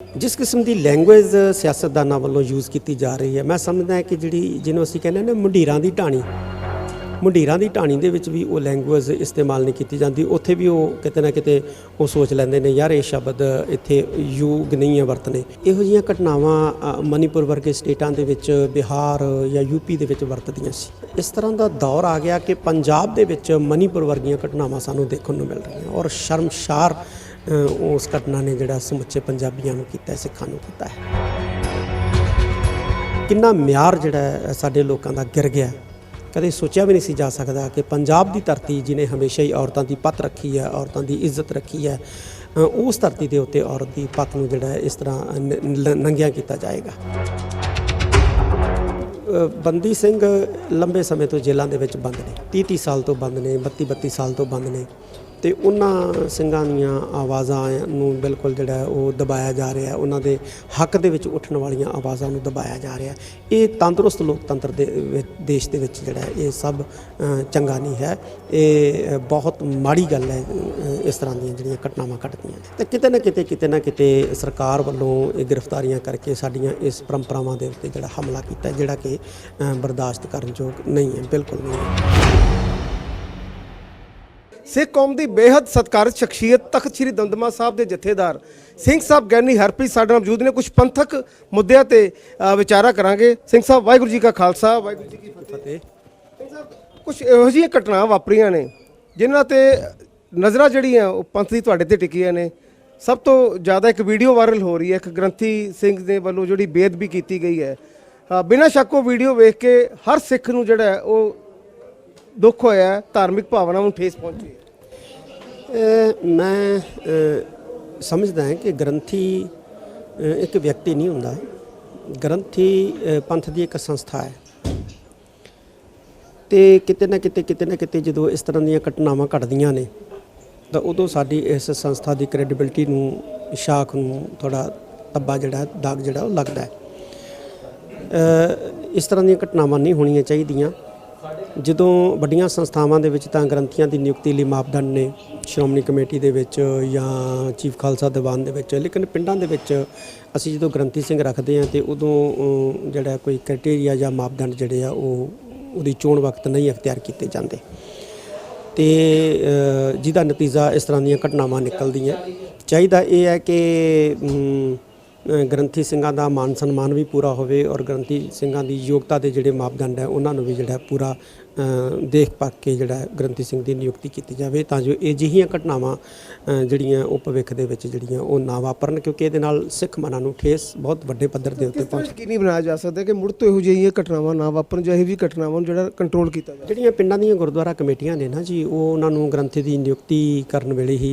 ਜਿਸ ਕਿਸਮ ਦੀ ਲੈਂਗੁਏਜ ਸਿਆਸਤਦਾਨਾਂ ਵੱਲੋਂ ਯੂਜ਼ ਕੀਤੀ ਜਾ ਰਹੀ ਹੈ, ਮੈਂ ਸਮਝਦਾ ਹਾਂ ਕਿ ਜਿਹੜੀ, ਜਿਹਨੂੰ ਅਸੀਂ ਕਹਿੰਦੇ ਨੇ ਮੁੰਡੀਰਾਂ ਦੀ ਢਾਣੀ, ਮੁੰਡੀਰਾਂ ਦੀ ਢਾਣੀ ਦੇ ਵਿੱਚ ਵੀ ਉਹ ਲੈਂਗੁਏਜ ਇਸਤੇਮਾਲ ਨਹੀਂ ਕੀਤੀ ਜਾਂਦੀ, ਉੱਥੇ ਵੀ ਉਹ ਕਿਤੇ ਨਾ ਕਿਤੇ ਉਹ ਸੋਚ ਲੈਂਦੇ ਨੇ, ਯਾਰ ਇਹ ਸ਼ਬਦ ਇੱਥੇ ਯੂਗ ਨਹੀਂ ਹੈ ਵਰਤਨੇ ਇਹੋ ਜਿਹੀਆਂ ਘਟਨਾਵਾਂ ਮਨੀਪੁਰ ਵਰਗੇ ਸਟੇਟਾਂ ਦੇ ਵਿੱਚ ਬਿਹਾਰ ਜਾਂ ਯੂਪੀ ਦੇ ਵਿੱਚ ਵਰਤਦੀਆਂ ਸੀ। ਇਸ ਤਰ੍ਹਾਂ ਦਾ ਦੌਰ ਆ ਗਿਆ ਕਿ ਪੰਜਾਬ ਦੇ ਵਿੱਚ ਮਨੀਪੁਰ ਵਰਗੀਆਂ ਘਟਨਾਵਾਂ ਸਾਨੂੰ ਦੇਖਣ ਨੂੰ ਮਿਲ ਰਹੀਆਂ ਔਰ ਸ਼ਰਮਸ਼ਾਰ ਉਸ ਘਟਨਾ ਨੇ ਜਿਹੜਾ ਸਮੁੱਚੇ ਪੰਜਾਬੀਆਂ ਨੂੰ ਕੀਤਾ, ਸਿੱਖਾਂ ਨੂੰ ਕੀਤਾ ਹੈ। ਕਿੰਨਾ ਮਿਆਰ ਜਿਹੜਾ ਸਾਡੇ ਲੋਕਾਂ ਦਾ ਗਿਰ ਗਿਆ। ਕਦੇ ਸੋਚਿਆ ਵੀ ਨਹੀਂ ਸੀ ਜਾ ਸਕਦਾ ਕਿ ਪੰਜਾਬ ਦੀ ਧਰਤੀ ਜਿਨੇ ਹਮੇਸ਼ਾ ਹੀ ਔਰਤਾਂ ਦੀ ਪਤ ਰੱਖੀ ਹੈ, ਔਰਤਾਂ ਦੀ ਇੱਜ਼ਤ ਰੱਖੀ ਹੈ ਉਸ ਧਰਤੀ ਦੇ ਉੱਤੇ ਔਰਤ ਦੀ ਪਤ ਨੂੰ ਜਿਹੜਾ ਇਸ ਤਰ੍ਹਾਂ ਨੰਗਿਆ ਕੀਤਾ ਜਾਏਗਾ। ਬੰਦੀ ਸਿੰਘ ਲੰਬੇ ਸਮੇਂ ਤੋਂ ਜੇਲ੍ਹਾਂ ਦੇ ਵਿੱਚ ਬੰਦ ਨੇ 30 30 ਸਾਲ ਤੋਂ ਬੰਦ ਨੇ 32 32 ਸਾਲ ਤੋਂ ਬੰਦ ਨੇ। ਤੇ ਉਹਨਾਂ ਸਿੰਘਾਂ ਦੀਆਂ ਆਵਾਜ਼ਾਂ ਨੂੰ ਬਿਲਕੁਲ ਜਿਹੜਾ ਉਹ ਦਬਾਇਆ ਜਾ ਰਿਹਾ ਉਹਨਾਂ ਦੇ ਹੱਕ ਦੇ ਵਿੱਚ ਉੱਠਣ ਵਾਲੀਆਂ ਆਵਾਜ਼ਾਂ ਨੂੰ ਦਬਾਇਆ ਜਾ ਰਿਹਾ ਇਹ ਤੰਦਰੁਸਤ ਲੋਕਤੰਤਰ ਦੇ ਦੇਸ਼ ਦੇ ਵਿੱਚ ਜਿਹੜਾ ਇਹ ਸਭ ਚੰਗਾ ਨਹੀਂ ਹੈ। ਇਹ ਬਹੁਤ ਮਾੜੀ ਗੱਲ ਹੈ ਇਸ ਤਰ੍ਹਾਂ ਦੀਆਂ ਜਿਹੜੀਆਂ ਘਟਨਾਵਾਂ ਘਟਦੀਆਂ ਤੇ ਕਿਤੇ ਨਾ ਕਿਤੇ ਕਿਤੇ ਨਾ ਕਿਤੇ ਸਰਕਾਰ ਵੱਲੋਂ ਇਹ ਗ੍ਰਿਫਤਾਰੀਆਂ ਕਰਕੇ ਸਾਡੀਆਂ ਇਸ ਪਰੰਪਰਾਵਾਂ ਦੇ ਉੱਤੇ ਜਿਹੜਾ ਹਮਲਾ ਕੀਤਾ, ਜਿਹੜਾ ਕਿ ਬਰਦਾਸ਼ਤ ਕਰਨ ਯੋਗ ਨਹੀਂ ਹੈ, ਬਿਲਕੁਲ ਨਹੀਂ। ਸਿੱਖ ਕੌਮ ਦੀ ਬੇहद ਸਤਿਕਾਰਤ ਸ਼ਖਸੀਅਤ ਤਖਤ ਸ੍ਰੀ ਦਮਦਮਾ ਸਾਹਿਬ ਦੇ ਜਥੇਦਾਰ ਸਿੰਘ ਸਾਹਿਬ ਗਿਆਨੀ ਹਰਪ੍ਰੀਤ ਸਾਡੇ ਨਾਲ ਮੌਜੂਦ ਨੇ। ਕੁਝ ਪੰਥਕ ਮੁੱਦਿਆਂ ਤੇ ਵਿਚਾਰਾ ਕਰਾਂਗੇ। ਸਿੰਘ ਸਾਹਿਬ ਵਾਹਿਗੁਰੂ ਜੀ ਕਾ ਖਾਲਸਾ ਵਾਹਿਗੁਰੂ ਜੀ ਕੀ ਫਤਿਹ। ਸਿੰਘ ਸਾਹਿਬ ਕੁਝ ਇਹੋ ਜਿਹੀਆਂ ਘਟਨਾਵਾਂ ਵਾਪਰੀਆਂ ਨੇ ਜਿਨ੍ਹਾਂ ਤੇ ਨਜ਼ਰਾਂ ਜਿਹੜੀਆਂ ਉਹ ਪੰਥ ਦੀ ਤੁਹਾਡੇ ਤੇ ਟਿਕੀਆਂ ਨੇ। ਸਭ ਤੋਂ ਜ਼ਿਆਦਾ ਇੱਕ ਵੀਡੀਓ ਵਾਇਰਲ ਹੋ ਰਹੀ ਹੈ ਇੱਕ ਗ੍ਰੰਥੀ ਸਿੰਘ ਦੇ ਵੱਲੋਂ ਜਿਹੜੀ ਬੇਅਦਬੀ ਕੀਤੀ ਗਈ ਹੈ। ਬਿਨਾਂ ਸ਼ੱਕ ਉਹ ਵੀਡੀਓ ਵੇਖ ਕੇ ਹਰ ਸਿੱਖ ਨੂੰ ਜਿਹੜਾ ਉਹ ਦੁੱਖ ਹੋਇਆ ਧਾਰਮਿਕ ਭਾਵਨਾਵਾਂ ਨੂੰ ਠੇਸ ਪਹੁੰਚੀ ਹੈ। ਮੈਂ ਸਮਝਦਾ ਹਾਂ ਕਿ ਗ੍ਰੰਥੀ ਇੱਕ ਵਿਅਕਤੀ ਨਹੀਂ ਹੁੰਦਾ। ਗ੍ਰੰਥੀ ਪੰਥ ਦੀ ਇੱਕ ਸੰਸਥਾ ਹੈ। ਤੇ ਕਿਤੇ ਨਾ ਕਿਤੇ ਕਿਤੇ ਨਾ ਕਿਤੇ ਜਦੋਂ ਇਸ ਤਰ੍ਹਾਂ ਦੀਆਂ ਘਟਨਾਵਾਂ ਘਟਦੀਆਂ ਨੇ, ਤਾਂ ਉਦੋਂ ਸਾਡੀ ਇਸ ਸੰਸਥਾ ਦੀ ਕ੍ਰੈਡੀਬਿਲਟੀ ਨੂੰ, ਸ਼ਾਖ ਨੂੰ ਥੋੜਾ ਤੱਬਾ ਜਿਹੜਾ, ਦਾਗ ਜਿਹੜਾ, ਉਹ ਲੱਗਦਾ ਹੈ। ਇਸ ਤਰ੍ਹਾਂ ਦੀਆਂ ਘਟਨਾਵਾਂ ਨਹੀਂ ਹੋਣੀਆਂ ਚਾਹੀਦੀਆਂ। ਜਦੋਂ ਵੱਡੀਆਂ ਸੰਸਥਾਵਾਂ ਦੇ ਵਿੱਚ ਤਾਂ ਗ੍ਰੰਥੀਆਂ ਦੀ ਨਿਯੁਕਤੀ ਲਈ ਮਾਪਦੰਡ ਨੇ, ਸ਼੍ਰੋਮਣੀ ਕਮੇਟੀ ਦੇ ਵਿੱਚ ਜਾਂ ਚੀਫ ਖਾਲਸਾ ਦੀਵਾਨ ਦੇ ਵਿੱਚ, ਲੇਕਿਨ ਪਿੰਡਾਂ ਦੇ ਵਿੱਚ ਅਸੀਂ ਜਦੋਂ ਗ੍ਰੰਥੀ ਸਿੰਘ ਰੱਖਦੇ ਹਾਂ ਤੇ ਉਦੋਂ ਜਿਹੜਾ ਕੋਈ ਕ੍ਰਾਈਟੇਰੀਆ ਜਾਂ ਮਾਪਦੰਡ ਜਿਹੜੇ ਆ ਉਹ ਉਹਦੀ ਚੋਣ ਵਕਤ ਨਹੀਂ ਅਖਤਿਆਰ ਕੀਤੇ ਜਾਂਦੇ। ਤੇ ਜਿਹਦਾ ਨਤੀਜਾ ਇਸ ਤਰ੍ਹਾਂ ਦੀਆਂ ਘਟਨਾਵਾਂ ਨਿਕਲਦੀਆਂ। ਚਾਹੀਦਾ ਇਹ ਹੈ ਕਿ ਗ੍ਰੰਥੀ ਸਿੰਘਾਂ ਦਾ ਮਾਨ ਸਨਮਾਨ ਵੀ ਪੂਰਾ ਹੋਵੇ ਔਰ ਗ੍ਰੰਥੀ ਸਿੰਘਾਂ ਦੀ ਯੋਗਤਾ ਦੇ ਜਿਹੜੇ ਮਾਪਦੰਡ ਹੈ ਉਹਨਾਂ ਨੂੰ ਵੀ ਜਿਹੜਾ ਪੂਰਾ ਦੇਖ ਪੱਕ ਕੇ ਜਿਹੜਾ ਗ੍ਰੰਥੀ ਸਿੰਘ ਦੀ ਨਿਯੁਕਤੀ ਕੀਤੀ ਜਾਵੇ ਤਾਂ ਜੋ ਇਹ ਜਿਹੀਆਂ ਘਟਨਾਵਾਂ ਜਿਹੜੀਆਂ ਉਹ ਭਵਿੱਖ ਦੇ ਵਿੱਚ ਜਿਹੜੀਆਂ ਉਹ ਨਾ ਵਾਪਰਨ ਕਿਉਂਕਿ ਇਹਦੇ ਨਾਲ ਸਿੱਖ ਮਨਾਂ ਨੂੰ ਠੇਸ ਬਹੁਤ ਵੱਡੇ ਪੱਧਰ ਦੇ ਉੱਤੇ ਪਹੁੰਚ ਯਕੀਨੀ ਬਣਾਇਆ ਜਾ ਸਕਦਾ ਕਿ ਮੁੜ ਤੋਂ ਇਹੋ ਜਿਹੀਆਂ ਘਟਨਾਵਾਂ ਨਾ ਵਾਪਰਨ ਜਾਂ ਇਹੋ ਜਿਹੀ ਘਟਨਾਵਾਂ ਨੂੰ ਜਿਹੜਾ ਕੰਟਰੋਲ ਕੀਤਾ ਜਾਵੇ? ਜਿਹੜੀਆਂ ਪਿੰਡਾਂ ਦੀਆਂ ਗੁਰਦੁਆਰਾ ਕਮੇਟੀਆਂ ਨੇ ਨਾ ਜੀ ਉਹ ਉਹਨਾਂ ਨੂੰ ਗ੍ਰੰਥੀ ਦੀ ਨਿਯੁਕਤੀ ਕਰਨ ਵੇਲੇ ਹੀ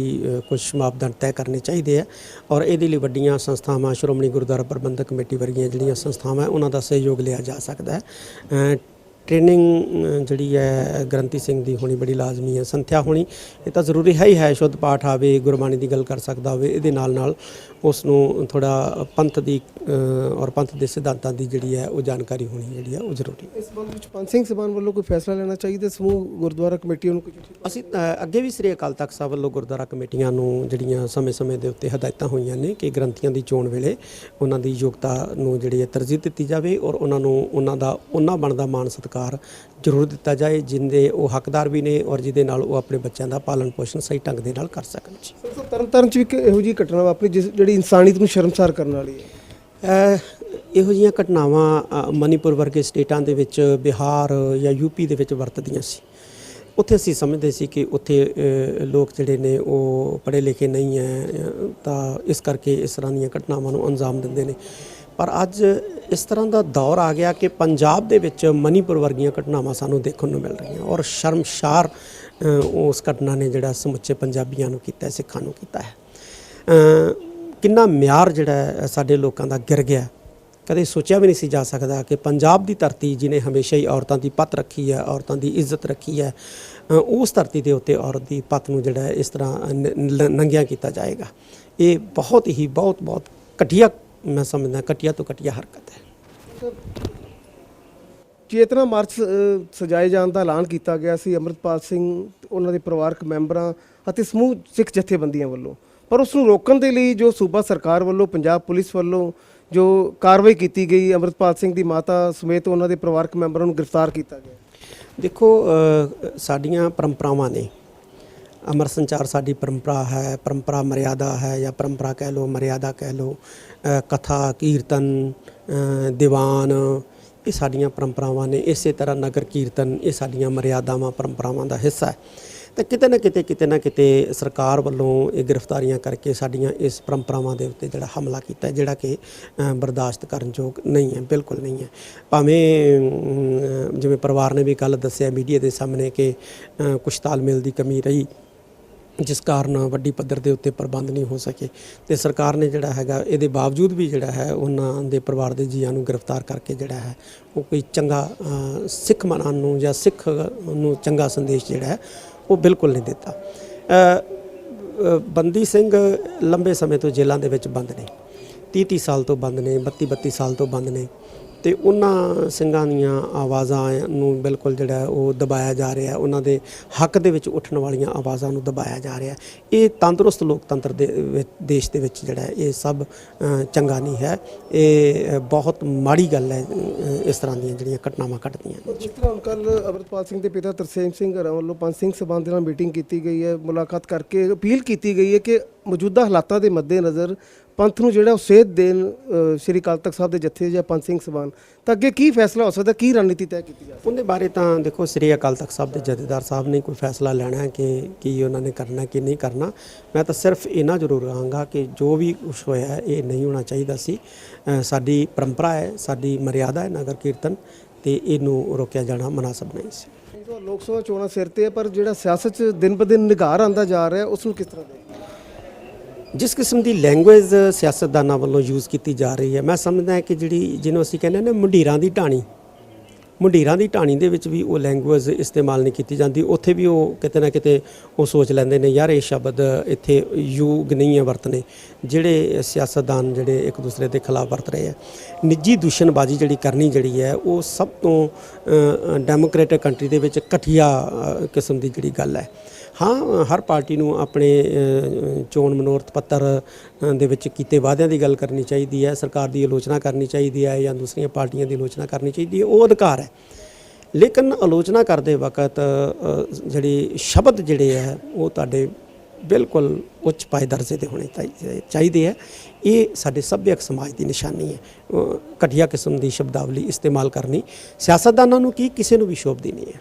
ਕੁਝ ਮਾਪਦੰਡ ਤੈਅ ਕਰਨੇ ਚਾਹੀਦੇ ਆ ਔਰ ਇਹਦੇ ਲਈ ਵੱਡੀਆਂ ਸੰਸਥਾਵਾਂ ਸ਼੍ਰੋਮਣੀ ਗੁਰਦੁਆਰਾ ਪ੍ਰਬੰਧਕ ਕਮੇਟੀ ਵਰਗੀਆਂ ਜਿਹੜੀਆਂ ਸੰਸਥਾਵਾਂ ਉਹਨਾਂ ਦਾ ਸਹਿਯੋਗ ਲਿਆ ਜਾ ਸਕਦਾ ਹੈ। ਟ੍ਰੇਨਿੰਗ ਜਿਹੜੀ ਹੈ ਗ੍ਰੰਥੀ ਸਿੰਘ ਦੀ ਹੋਣੀ ਬੜੀ ਲਾਜ਼ਮੀ ਹੈ ਸੰਥਿਆ ਹੋਣੀ। ਇਹ ਤਾਂ ਜ਼ਰੂਰੀ ਹੈ ਹੀ ਹੈ ਸ਼ੁੱਧ ਪਾਠ ਆਵੇ ਗੁਰਬਾਣੀ ਦੀ ਗੱਲ ਕਰ ਸਕਦਾ ਹੋਵੇ ਇਹਦੇ ਨਾਲ ਨਾਲ ਉਸ ਨੂੰ ਥੋੜਾ ਪੰਥ ਦੀ ਔਰ ਪੰਥ ਦੇ ਸਿਧਾਂਤਾਂ ਦੀ ਜਿਹੜੀ ਹੈ ਉਹ ਜਾਣਕਾਰੀ ਹੋਣੀ ਜਿਹੜੀ ਹੈ ਉਹ ਜ਼ਰੂਰੀ ਹੈ। ਇਸ ਸੰਬੰਧ ਵਿੱਚ ਪੰਜ ਸਿੰਘ ਸਭਾ ਵੱਲੋਂ ਕੋਈ ਫੈਸਲਾ ਲੈਣਾ ਚਾਹੀਦਾ? ਸਮੂਹ ਗੁਰਦੁਆਰਾ ਕਮੇਟੀ ਨੂੰ ਅਸੀਂ ਅੱਗੇ ਵੀ ਸ੍ਰੀ ਅਕਾਲ ਤਖਤ ਸਾਹਿਬ ਵੱਲੋਂ ਗੁਰਦੁਆਰਾ ਕਮੇਟੀਆਂ ਨੂੰ ਜਿਹੜੀਆਂ ਸਮੇਂ-ਸਮੇਂ ਦੇ ਉੱਤੇ ਹਦਾਇਤਾਂ ਹੋਈਆਂ ਨੇ ਕਿ ਗ੍ਰੰਥੀਆਂ ਦੀ ਚੋਣ ਵੇਲੇ ਉਹਨਾਂ ਦੀ ਯੋਗਤਾ ਨੂੰ ਜਿਹੜੀ ਹੈ ਤਰਜੀਹ ਦਿੱਤੀ ਜਾਵੇ ਔਰ ਉਹਨਾਂ ਨੂੰ ਉਹਨਾਂ ਦਾ ਉਹਨਾਂ ਬਣਦਾ ਮਾਣ ਸਤਿਕਾਰ ਜ਼ਰੂਰ ਦਿੱਤਾ ਜਾਏ ਜਿੰਦੇ ਉਹ ਹੱਕਦਾਰ ਵੀ ਨੇ ਔਰ ਜਿਹਦੇ ਨਾਲ ਉਹ ਆਪਣੇ ਬੱਚਿਆਂ ਦਾ ਪਾਲਣ ਪੋਸ਼ਣ ਸਹੀ ਢੰਗ ਦੇ ਨਾਲ ਕਰ ਸਕਣ ਜੀ। ਸਰ ਤਰਨ ਤਾਰਨ ਚ ਵੀ ਇੱਕ ਇਹੋ ਜਿਹੀ ਘਟਨਾ ਵਾਪਰੀ ਜਿਸ ਜਿਹੜੀ ਇਨਸਾਨੀਅਤ ਨੂੰ ਸ਼ਰਮਸਾਰ ਕਰਨ ਵਾਲੀ ਹੈ? ਇਹੋ ਜਿਹੀਆਂ ਘਟਨਾਵਾਂ ਅ, ਮਣੀਪੁਰ ਵਰਗੇ ਸਟੇਟਾਂ ਦੇ ਵਿੱਚ ਬਿਹਾਰ ਜਾਂ ਯੂਪੀ ਦੇ ਵਿੱਚ ਵਰਤਦੀਆਂ ਸੀ। ਉੱਥੇ ਅਸੀਂ ਸਮਝਦੇ ਸੀ ਕਿ ਉੱਥੇ ਲੋਕ ਜਿਹੜੇ ਨੇ ਉਹ ਪੜ੍ਹੇ ਲਿਖੇ ਨਹੀਂ ਹੈ ਤਾਂ ਇਸ ਕਰਕੇ ਇਸ ਤਰ੍ਹਾਂ ਦੀਆਂ ਘਟਨਾਵਾਂ ਨੂੰ ਅੰਜਾਮ ਦਿੰਦੇ ਨੇ। ਪਰ ਅੱਜ ਇਸ ਤਰ੍ਹਾਂ ਦਾ ਦੌਰ ਆ ਗਿਆ ਕਿ ਪੰਜਾਬ ਦੇ ਵਿੱਚ ਮਨੀਪੁਰ ਵਰਗੀਆਂ ਘਟਨਾਵਾਂ ਸਾਨੂੰ ਦੇਖਣ ਨੂੰ ਮਿਲ ਰਹੀਆਂ ਔਰ ਸ਼ਰਮਸ਼ਾਰ ਉਸ ਘਟਨਾ ਨੇ ਜਿਹੜਾ ਸਮੁੱਚੇ ਪੰਜਾਬੀਆਂ ਨੂੰ ਕੀਤਾ, ਸਿੱਖਾਂ ਨੂੰ ਕੀਤਾ ਹੈ। ਕਿੰਨਾ ਮਿਆਰ ਜਿਹੜਾ ਸਾਡੇ ਲੋਕਾਂ ਦਾ ਗਿਰ ਗਿਆ। ਕਦੇ ਸੋਚਿਆ ਵੀ ਨਹੀਂ ਸੀ ਜਾ ਸਕਦਾ ਕਿ ਪੰਜਾਬ ਦੀ ਧਰਤੀ ਜਿਨੇ ਹਮੇਸ਼ਾ ਹੀ ਔਰਤਾਂ ਦੀ ਪੱਤ ਰੱਖੀ ਹੈ, ਔਰਤਾਂ ਦੀ ਇੱਜ਼ਤ ਰੱਖੀ ਹੈ ਉਸ ਧਰਤੀ ਦੇ ਉੱਤੇ ਔਰਤ ਦੀ ਪੱਤ ਨੂੰ ਜਿਹੜਾ ਇਸ ਤਰ੍ਹਾਂ ਨ- ਨੰਗਿਆ ਕੀਤਾ ਜਾਏਗਾ। ਇਹ ਬਹੁਤ ਹੀ ਬਹੁਤ ਬਹੁਤ ਘਟੀਆ ਮੈਂ ਸਮਝਦਾ ਘਟੀਆ ਤੋਂ ਘਟੀਆ ਹਰਕਤ ਹੈ। ਚੇਤਨਾ ਮਾਰਚ ਅ, ਸਜਾਏ ਜਾਣ ਦਾ ਐਲਾਨ ਕੀਤਾ ਗਿਆ ਸੀ। ਅਮਰਤਪਾਲ ਸਿੰਘ ਉਹਨਾਂ ਦੇ ਪਰਿਵਾਰਕ ਮੈਂਬਰਾਂ ਅਤੇ ਸਮੂਹ ਸਿੱਖ ਜਥੇਬੰਦੀਆਂ ਵੱਲੋਂ। ਪਰ ਉਸ ਨੂੰ ਰੋਕਣ ਦੇ ਲਈ ਜੋ ਸੂਬਾ ਸਰਕਾਰ ਵੱਲੋਂ ਪੰਜਾਬ ਪੁਲਿਸ ਵੱਲੋਂ ਜੋ ਕਾਰਵਾਈ ਕੀਤੀ ਗਈ ਅਮਰਪਾਲ ਸਿੰਘ ਦੀ ਮਾਤਾ ਸਮੇਤ ਉਹਨਾਂ ਦੇ ਪਰਿਵਾਰਕ ਮੈਂਬਰਾਂ ਨੂੰ ਗ੍ਰਿਫਤਾਰ ਕੀਤਾ ਗਿਆ। ਦੇਖੋ ਅ, ਸਾਡੀਆਂ ਪਰੰਪਰਾਵਾਂ ਨੇ ਅਮਰ ਸੰਚਾਰ ਸਾਡੀ ਪਰੰਪਰਾ ਹੈ ਪਰੰਪਰਾ ਮਰਿਆਦਾ ਹੈ ਜਾਂ ਪਰੰਪਰਾ ਕਹਿ ਲਓ ਮਰਿਆਦਾ ਕਹਿ ਲਓ ਕਥਾ ਕੀਰਤਨ ਦੀਵਾਨ ਇਹ ਸਾਡੀਆਂ ਪਰੰਪਰਾਵਾਂ ਨੇ। ਇਸੇ ਤਰ੍ਹਾਂ ਨਗਰ ਕੀਰਤਨ ਇਹ ਸਾਡੀਆਂ ਮਰਿਆਦਾਵਾਂ ਪਰੰਪਰਾਵਾਂ ਦਾ ਹਿੱਸਾ ਹੈ। ਤੇ ਕਿਤੇ ਨਾ ਕਿਤੇ ਕਿਤੇ ਨਾ ਕਿਤੇ ਸਰਕਾਰ ਵੱਲੋਂ ਇਹ ਗ੍ਰਿਫਤਾਰੀਆਂ ਕਰਕੇ ਸਾਡੀਆਂ ਇਸ ਪਰੰਪਰਾਵਾਂ ਦੇ ਉੱਤੇ ਜਿਹੜਾ ਹਮਲਾ ਕੀਤਾ ਜਿਹੜਾ ਕਿ ਬਰਦਾਸ਼ਤ ਕਰਨ ਯੋਗ ਨਹੀਂ ਹੈ ਬਿਲਕੁਲ ਨਹੀਂ ਹੈ। ਭਾਵੇਂ ਜਿਵੇਂ ਪਰਿਵਾਰ ਨੇ ਵੀ ਕੱਲ ਦੱਸਿਆ ਮੀਡੀਆ ਦੇ ਸਾਹਮਣੇ ਕਿ ਅ, ਕੁਛ ਤਾਲਮੇਲ ਦੀ ਕਮੀ ਰਹੀ ਜਿਸ ਕਾਰਨ ਵੱਡੀ ਪੱਧਰ ਦੇ ਉੱਤੇ ਪ੍ਰਬੰਧ ਨਹੀਂ ਹੋ ਸਕੇ। ਤੇ ਸਰਕਾਰ ਨੇ ਜਿਹੜਾ ਹੈਗਾ, ਇਹਦੇ ਬਾਵਜੂਦ ਵੀ ਜਿਹੜਾ ਹੈ, ਉਹਨਾਂ ਦੇ ਪਰਿਵਾਰ ਦੇ ਜੀਆਂ ਨੂੰ ਗ੍ਰਿਫਤਾਰ ਕਰਕੇ ਜਿਹੜਾ ਹੈ, ਉਹ ਕੋਈ ਚੰਗਾ ਸਿੱਖ ਮਨਾਂ ਨੂੰ ਜਾਂ ਸਿੱਖ ਨੂੰ ਚੰਗਾ ਸੰਦੇਸ਼ ਜਿਹੜਾ ਹੈ, ਉਹ ਬਿਲਕੁਲ ਨਹੀਂ ਦਿੱਤਾ। ਬੰਦੀ ਸਿੰਘ ਲੰਬੇ ਸਮੇਂ ਤੋਂ ਜੇਲ੍ਹਾਂ ਦੇ ਵਿੱਚ ਬੰਦ ਨੇ। 30 30 ਸਾਲ ਤੋਂ ਬੰਦ ਨੇ 32 32 ਸਾਲ ਤੋਂ ਬੰਦ ਨੇ। ਤੇ ਉਹਨਾਂ ਸਿੰਘਾਂ ਦੀਆਂ ਆਵਾਜ਼ਾਂ ਨੂੰ ਬਿਲਕੁਲ ਜਿਹੜਾ ਉਹ ਦਬਾਇਆ ਜਾ ਰਿਹਾ ਉਹਨਾਂ ਦੇ ਹੱਕ ਦੇ ਵਿੱਚ ਉੱਠਣ ਵਾਲੀਆਂ ਆਵਾਜ਼ਾਂ ਨੂੰ ਦਬਾਇਆ ਜਾ ਰਿਹਾ ਇਹ ਤੰਦਰੁਸਤ ਲੋਕਤੰਤਰ ਦੇ ਦੇਸ਼ ਦੇ ਵਿੱਚ ਜਿਹੜਾ ਇਹ ਸਭ ਚੰਗਾ ਨਹੀਂ ਹੈ। ਇਹ ਬਹੁਤ ਮਾੜੀ ਗੱਲ ਹੈ ਇਸ ਤਰ੍ਹਾਂ ਦੀਆਂ ਜਿਹੜੀਆਂ ਘਟਨਾਵਾਂ ਘਟਦੀਆਂ ਨੇ। ਜਿਸ ਤਰ੍ਹਾਂ ਕੱਲ ਅਮਰਪਾਲ ਸਿੰਘ ਦੇ ਪਿਤਾ ਤਰਸੇਮ ਸਿੰਘ ਘਰਾਂ ਵੱਲੋਂ ਪੰਜ ਸਿੰਘ ਸਭਾ ਦੇ ਨਾਲ ਮੀਟਿੰਗ ਕੀਤੀ ਗਈ ਹੈ। ਮੁਲਾਕਾਤ ਕਰਕੇ ਅਪੀਲ ਕੀਤੀ ਗਈ ਹੈ ਕਿ ਮੌਜੂਦਾ ਹਾਲਾਤਾਂ ਦੇ ਮੱਦੇਨਜ਼ਰ ਪੰਥ ਨੂੰ ਜਿਹੜਾ ਉਹ ਸੇਧ ਦੇਣ ਸ੍ਰੀ ਅਕਾਲ ਤਖਤ ਸਾਹਿਬ ਦੇ ਜੱਥੇ ਜਾਂ ਪੰਥ ਸਿੰਘ ਸਬਾਨ ਤਾਂ ਅੱਗੇ ਕੀ ਫੈਸਲਾ ਹੋ ਸਕਦਾ ਕੀ ਰਣਨੀਤੀ ਤੈਅ ਕੀਤੀ ਜਾ ਸਕਦੀ? ਉਹਦੇ ਬਾਰੇ ਤਾਂ ਦੇਖੋ ਸ੍ਰੀ ਅਕਾਲ ਤਖਤ ਸਾਹਿਬ ਦੇ ਜਥੇਦਾਰ ਸਾਹਿਬ ਨੇ ਕੋਈ ਫੈਸਲਾ ਲੈਣਾ ਕਿ ਕੀ ਉਹਨਾਂ ਨੇ ਕਰਨਾ ਕਿ ਨਹੀਂ ਕਰਨਾ। ਮੈਂ ਤਾਂ ਸਿਰਫ ਇਹਨਾਂ ਜ਼ਰੂਰ ਕਹਾਂਗਾ ਕਿ ਜੋ ਵੀ ਕੁਝ ਹੋਇਆ ਇਹ ਨਹੀਂ ਹੋਣਾ ਚਾਹੀਦਾ ਸੀ। ਸਾਡੀ ਪਰੰਪਰਾ ਹੈ ਸਾਡੀ ਮਰਿਆਦਾ ਹੈ ਨਗਰ ਕੀਰਤਨ ਤੇ ਇਹਨੂੰ ਰੋਕਿਆ ਜਾਣਾ ਮناسب ਨਹੀਂ ਸੀ। ਜੋ ਲੋਕ ਸਭਾ ਚੋਣਾਂ ਸਿਰ ਤੇ ਪਰ ਜਿਹੜਾ ਸਿਆਸਤ ਚ ਦਿਨ ਬਦਿਨ ਨਿਗਾਰ ਆਂਦਾ ਜਾ ਰਿਹਾ ਉਸ ਨੂੰ ਕਿਸ ਤਰ੍ਹਾਂ ਦੇ ਜਿਸ ਕਿਸਮ ਦੀ ਲੈਂਗੁਏਜ ਸਿਆਸਤਦਾਨਾਂ ਵੱਲੋਂ ਯੂਜ਼ ਕੀਤੀ ਜਾ ਰਹੀ ਹੈ, ਮੈਂ ਸਮਝਦਾ ਹਾਂ ਕਿ ਜਿਹੜੀ, ਜਿਹਨੂੰ ਅਸੀਂ ਕਹਿੰਦੇ ਨੇ ਮੁੰਡੀਰਾਂ ਦੀ ਢਾਣੀ, ਮੁੰਡੀਰਾਂ ਦੀ ਢਾਣੀ ਦੇ ਵਿੱਚ ਵੀ ਉਹ ਲੈਂਗੁਏਜ ਇਸਤੇਮਾਲ ਨਹੀਂ ਕੀਤੀ ਜਾਂਦੀ, ਉੱਥੇ ਵੀ ਉਹ ਕਿਤੇ ਨਾ ਕਿਤੇ ਉਹ ਸੋਚ ਲੈਂਦੇ ਨੇ, ਯਾਰ ਇਹ ਸ਼ਬਦ ਇੱਥੇ ਯੂਗ ਨਹੀਂ ਹੈ ਵਰਤਨੇ ਜਿਹੜੇ ਸਿਆਸਤਦਾਨ ਜਿਹੜੇ ਇੱਕ ਦੂਸਰੇ ਦੇ ਖਿਲਾਫ ਵਰਤ ਰਹੇ ਆ ਨਿੱਜੀ ਦੁਸ਼ਮਣਬਾਜ਼ੀ ਜਿਹੜੀ ਕਰਨੀ ਜਿਹੜੀ ਹੈ, ਉਹ ਸਭ ਤੋਂ ਡੈਮੋਕ੍ਰੈਟਿਕ ਕੰਟਰੀ ਦੇ ਵਿੱਚ ਘਟੀਆ ਕਿਸਮ ਦੀ ਜਿਹੜੀ ਗੱਲ ਹੈ। ਹਾਂ, ਹਰ ਪਾਰਟੀ ਨੂੰ ਆਪਣੇ ਚੋਣ ਮਨੋਰਥ ਪੱਤਰ ਦੇ ਵਿੱਚ ਕੀਤੇ ਵਾਅਦਿਆਂ ਦੀ ਗੱਲ ਕਰਨੀ ਚਾਹੀਦੀ ਹੈ, ਸਰਕਾਰ ਦੀ ਆਲੋਚਨਾ ਕਰਨੀ ਚਾਹੀਦੀ ਹੈ ਜਾਂ ਦੂਸਰੀਆਂ ਪਾਰਟੀਆਂ ਦੀ ਆਲੋਚਨਾ ਕਰਨੀ ਚਾਹੀਦੀ ਹੈ, ਉਹ ਅਧਿਕਾਰ ਹੈ। ਲੇਕਿਨ ਆਲੋਚਨਾ ਕਰਦੇ ਵਕਤ ਜਿਹੜੀ ਸ਼ਬਦ ਜਿਹੜੇ ਹੈ, ਉਹ ਤੁਹਾਡੇ ਬਿਲਕੁਲ ਉੱਚ ਪਾਏ ਦਰਜੇ ਦੇ ਹੋਣੇ ਚਾਹੀ- ਚਾਹੀਦੇ ਹੈ। ਇਹ ਸਾਡੇ ਸੱਭਿਅਕ ਸਮਾਜ ਦੀ ਨਿਸ਼ਾਨੀ ਹੈ। ਘਟੀਆ ਕਿਸਮ ਦੀ ਸ਼ਬਦਾਵਲੀ ਇਸਤੇਮਾਲ ਕਰਨੀ ਸਿਆਸਤਦਾਨਾਂ ਨੂੰ ਕੀ, ਕਿਸੇ ਨੂੰ ਵੀ ਸ਼ੋਭਦੀ ਨਹੀਂ ਹੈ।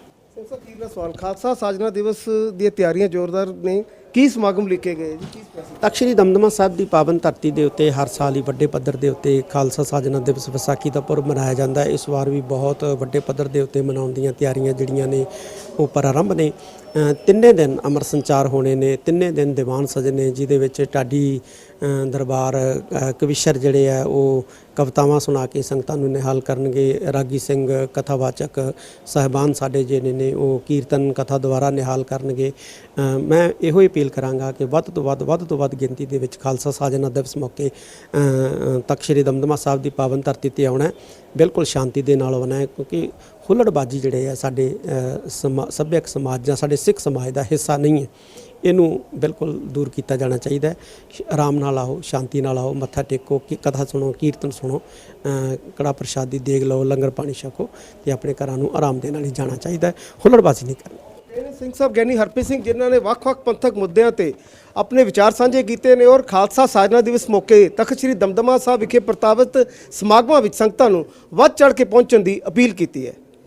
ਸਿੰਘ ਸਵਾਲ, ਖਾਲਸਾ ਸਾਜਨਾ ਦਿਵਸ ਦੀਆਂ ਤਿਆਰੀਆਂ ਜ਼ੋਰਦਾਰ ਨੇ। ਕੀ ਸਮਾਗਮ ਲਿਖੇ ਗਏ ਜੀ? ਕੀ ਫੈਸਲਾ ਤਖ਼ਤ ਸ੍ਰੀ ਦਮਦਮਾ ਸਾਹਿਬ ਦੀ ਪਾਵਨ ਧਰਤੀ ਦੇ ਉੱਤੇ ਹਰ ਸਾਲ ਹੀ ਵੱਡੇ ਪੱਧਰ ਦੇ ਉੱਤੇ ਖਾਲਸਾ ਸਾਜਨਾ ਦਿਵਸ ਵਿਸਾਖੀ ਦਾ ਪੁਰਬ ਮਨਾਇਆ ਜਾਂਦਾ ਹੈ। ਇਸ ਵਾਰ ਵੀ ਬਹੁਤ ਵੱਡੇ ਪੱਧਰ ਦੇ ਉੱਤੇ ਮਨਾਉਣ ਦੀਆਂ ਤਿਆਰੀਆਂ ਜਿਹੜੀਆਂ ਨੇ, ਉਹ ਪ੍ਰਾਰੰਭ ਨੇ। ਤਿੰਨੇ ਦਿਨ ਅਮਰ ਸੰਚਾਰ ਹੋਣੇ ਨੇ, ਤਿੰਨੇ ਦਿਨ ਦੀਵਾਨ ਸਜਣੇ ਜਿਹਦੇ ਵਿੱਚ ਢਾਡੀ ਦਰਬਾਰ ਕਵਿਸ਼ਰ ਜਿਹੜੇ ਆ, ਉਹ ਕਵਿਤਾਵਾਂ ਸੁਣਾ ਕੇ ਸੰਗਤਾਂ ਨੂੰ ਨਿਹਾਲ ਕਰਨਗੇ। ਰਾਗੀ ਸਿੰਘ ਕਥਾਵਾਚਕ ਸਹਿਬਾਨ ਸਾਡੇ ਜਿਹੜੇ ਨੇ ਉਹ ਕੀਰਤਨ ਕਥਾ ਦੁਆਰਾ ਨਿਹਾਲ ਕਰਨਗੇ। ਮੈਂ ਇਹੋ ਹੀ ਅਪੀਲ ਕਰਾਂਗਾ ਕਿ ਵੱਧ ਤੋਂ ਵੱਧ ਵੱਧ ਤੋਂ ਵੱਧ ਗਿਣਤੀ ਦੇ ਵਿੱਚ ਖਾਲਸਾ ਸਾਜਨਾ ਦਿਵਸ ਮੌਕੇ ਅ, ਤਖ਼ਤ ਸ੍ਰੀ ਦਮਦਮਾ ਸਾਹਿਬ ਦੀ ਪਾਵਨ ਧਰਤੀ ਤੇ ਆਉਣਾ ਬਿਲਕੁਲ ਸ਼ਾਂਤੀ ਦੇ ਨਾਲ ਆਉਣਾ ਹੈ ਕਿਉਂਕਿ ਹੁੱਲੜਬਾਜੀ ਜਿਹੜੇ ਆ ਸਾਡੇ ਸਮਾ- ਸੱਭਿਅਕ ਸਮਾਜ ਜਾਂ ਸਾਡੇ ਸਿੱਖ ਸਮਾਜ ਦਾ ਹਿੱਸਾ ਨਹੀਂ ਹੈ। ਇਹਨੂੰ ਬਿਲਕੁਲ ਦੂਰ ਕੀਤਾ ਜਾਣਾ ਚਾਹੀਦਾ ਹੈ। ਆਰਾਮ ਨਾਲ ਆਓ ਸ਼ਾਂਤੀ ਨਾਲ ਆਓ ਮੱਥਾ ਟੇਕੋ ਕਿ ਕਥਾ ਸੁਣੋ ਕੀਰਤਨ ਸੁਣੋ ਅ, ਕੜਾ ਪ੍ਰਸ਼ਾਦ ਦੇਗ ਲਓ ਲੰਗਰ ਪਾਣੀ ਛਕੋ ਤੇ ਆਪਣੇ ਘਰਾਂ ਨੂੰ ਆਰਾਮ ਦੇ ਨਾਲ ਹੀ ਜਾਣਾ ਚਾਹੀਦਾ ਹੈ। ਹੁੱਲੜਬਾਜ਼ੀ ਨਹੀਂ ਕਰਨੀ। ਸਿੰਘ ਸਾਹਿਬ ਗਿਆਨੀ ਹਰਪ੍ਰੀਤ ਸਿੰਘ ਜਿਨ੍ਹਾਂ ਨੇ ਵੱਖ-ਵੱਖ ਪੰਥਕ ਮੁੱਦਿਆਂ ਤੇ ਆਪਣੇ ਵਿਚਾਰ ਸਾਂਝੇ ਕੀਤੇ ਨੇ ਔਰ ਖਾਲਸਾ ਸਾਜਨਾ ਦਿਵਸ ਮੌਕੇ ਤਖਤ ਸ੍ਰੀ ਦਮਦਮਾ ਸਾਹਿਬ ਵਿਖੇ ਪ੍ਰਤਾਵਿਤ ਸਮਾਗਮਾਂ ਵਿੱਚ ਸੰਗਤਾਂ ਨੂੰ ਵੱਧ ਚੜ ਕੇ ਪਹੁੰਚਣ ਦੀ ਅਪੀਲ ਕੀਤੀ ਹੈ।